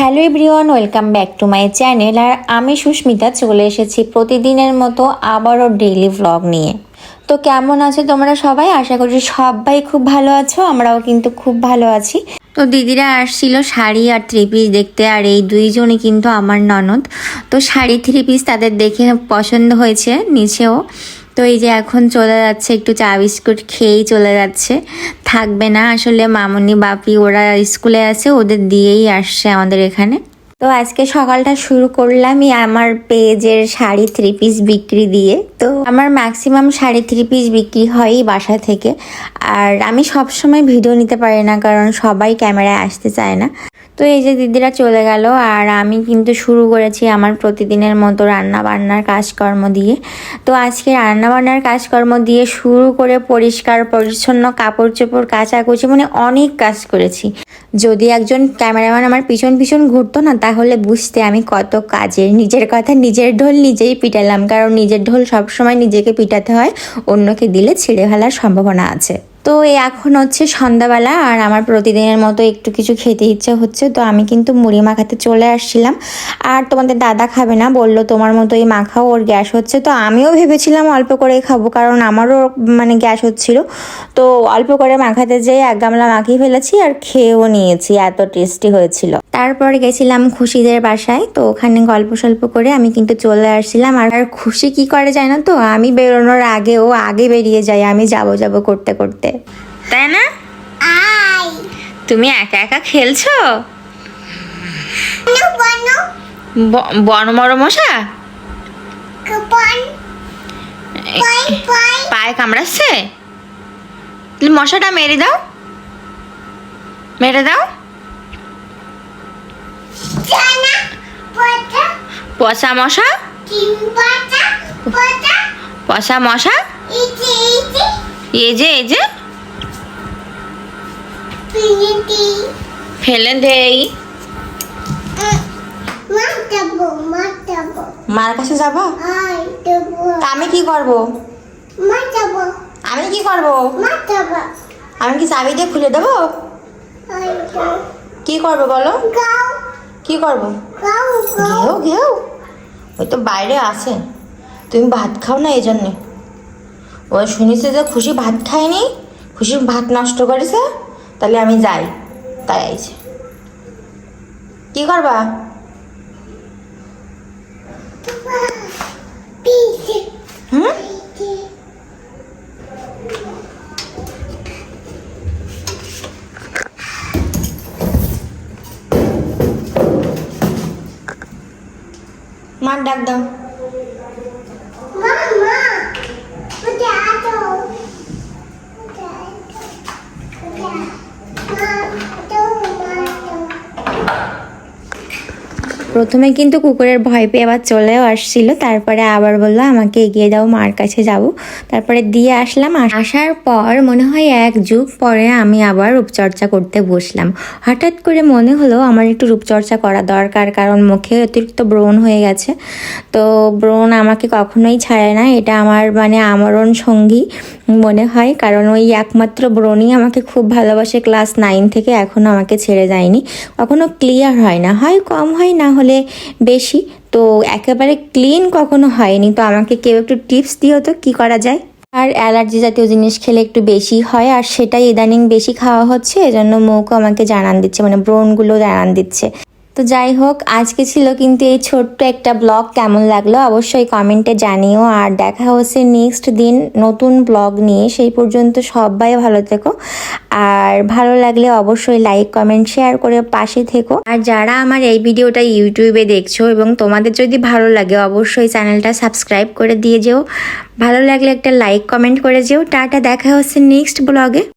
Hello everyone, welcome back to my channel. আর আমি সুস্মিতা, চলে এসেছি প্রতিদিনের মতো আবারও ডেইলি ভ্লগ নিয়ে। তো কেমন আছো তোমরা সবাই? আশা করছি সবাই খুব ভালো আছো, আমরাও কিন্তু খুব ভালো আছি। তো দিদিরা আসছিল শাড়ি আর থ্রি পিস দেখতে, আর এই দুইজনই কিন্তু আমার ননদ। তো শাড়ি থ্রি পিস তাদের দেখে পছন্দ হয়েছে, নিচেও। তো এই যে এখন চলে যাচ্ছে, একটু চা বিস্কুট খেয়েই চলে যাচ্ছে। থাকবে না, আসলে মামনি বাপি ওরা স্কুলে আছে, ওদের দিয়েই আসছে আমাদের এখানে। তো আজকে সকালটা শুরু করলামই আমার পেজের শাড়ি থ্রি পিস বিক্রি দিয়ে। তো আমার ম্যাক্সিমাম শাড়ি থ্রি পিস বিক্রি হয়ই বাসা থেকে। আর আমি সবসময় ভিডিও নিতে পারি না, কারণ সবাই ক্যামেরায় আসতে চায় না। তো এই যে দিদিরা চলে গেল, আর আমি কিন্তু শুরু করেছি আমার প্রতিদিনের মতো রান্না বান্নার কাজকর্ম দিয়ে। তো আজকে রান্না বান্নার কাজকর্ম দিয়ে শুরু করে পরিষ্কার, পরিচ্ছন্ন কাপড় চোপড় কাচাকুচি মানে অনেক কাজ করেছি। যদি একজন ক্যামেরাম্যান আমার পিছন পিছন ঘুরতো না, তাহলে বুঝতে আমি কত কাজের। নিজের কথা নিজের ঢোল নিজেই পিটালাম, কারণ নিজের ঢোল সবসময় নিজেকে পিটাতে হয়, অন্যকে দিলে ছিঁড়ে ফেলার সম্ভাবনা আছে। তো এই এখন হচ্ছে সন্ধ্যাবেলা আর আমার প্রতিদিনের মতো একটু কিছু খেতে ইচ্ছে হচ্ছে, তো আমি কিন্তু মুড়ি মাখাতে চলে আসছিলাম। আর তোমাদের দাদা খাবে না, বলল তোমার মতোই মাখাও, ওর গ্যাস হচ্ছে। তো আমিও ভেবেছিলাম অল্প করে খাব, কারণ আমারও মানে গ্যাস হচ্ছিল। তো অল্প করে মাখাতে যেয়ে এক গামলা মাখিয়ে ফেলেছি আর খেয়েও নিয়েছি, এত টেস্টি হয়েছিল। তারপর গেছিলাম খুশিদের বাসায়, তো ওখানে গল্প সল্প করে আমি কিন্তু চলে আসছিলাম। আর খুশি কি করে যায় না তো, আমি বেরোনোর আগে ও আগে বেরিয়ে যায় আমি যাব যাব করতে করতে। তাই না? তুমি একা একা খেলছো? নো বনো। ব- বড় বড় মশা পায়ে কামড়াচ্ছে? মশাটা মেরে দাও। মেরে দাও। পচা। মশা? পচা মশা? এই যে এই যে। ফেলে দেই মার কাছে যাব? আমি কি করব? আমি কি করব? আমি কি চাবি দিয়ে খুলে দেবো? কি করব বলো? কি করব? ঘেউ ঘেউ। ওই তো বাইরে আছে। তুমি ভাত খাও না এই জন্যে ও শুনেছে যে খুশি ভাত খায়নি? খুশি ভাত নষ্ট করেছে? তাহলে আমি যাই। তাই আইছে। কি করবা? হুম? মার ডাক দাও। প্রথমে কিন্তু কুকুরের ভয় পেয়ে আবার চলেও আসছিল। তারপরে আবার বলল, আমাকে এগিয়ে দাও, মার কাছে যাব। তারপরে দিয়ে আসলাম। আসার পর মনে হয় এক যুগ পরে আমি আবার রূপচর্চা করতে বসলাম। হঠাৎ করে মনে হলো, আমার একটু রূপচর্চা করা দরকার, কারণ মুখে অতিরিক্ত ব্রণ হয়ে গেছে। তো ব্রণ আমাকে কখনোই ছাড়ে না। এটা আমার মানে আমরণ সঙ্গী মনে হয়, কারণ ওই একমাত্র ব্রণই আমাকে খুব ভালোবাসে। ক্লাস নাইন থেকে এখনও আমাকে ছেড়ে যায়নি। কখনো ক্লিয়ার হয় না। হয় কম, হয় না হলে বেশি। তো একেবারে ক্লিন কখনো হয়নি। তো আমাকে কেউ একটু টিপস দিও তো, কি করা যায়? আর অ্যালার্জি জাতীয় জিনিস খেলে একটু বেশি হয়, আর সেটাই ইদানিং বেশি খাওয়া হচ্ছে, এজন্য মৌকে আমাকে জানান দিচ্ছে মানে ব্রণগুলো জানান দিচ্ছে। তো যাই হোক, আজকে ছিল কিন্তু এই ছোট্ট একটা ব্লগ। কেমন লাগল অবশ্যই কমেন্টে জানিও। আর দেখা হচ্ছে নেক্সট দিন নতুন ব্লগ নিয়ে। সেই পর্যন্ত সবাই ভালো থেকো। আর ভালো লাগলে অবশ্যই লাইক কমেন্ট শেয়ার করে পাশে থেকো। আর যারা আমার এই ভিডিওটা ইউটিউবে দেখছ এবং তোমাদের যদি ভালো লাগে, অবশ্যই চ্যানেলটা সাবস্ক্রাইব করে দিয়ে যেও। ভালো লাগলে একটা লাইক কমেন্ট করে যেও। টাটা, দেখা হচ্ছে নেক্সট ব্লগে।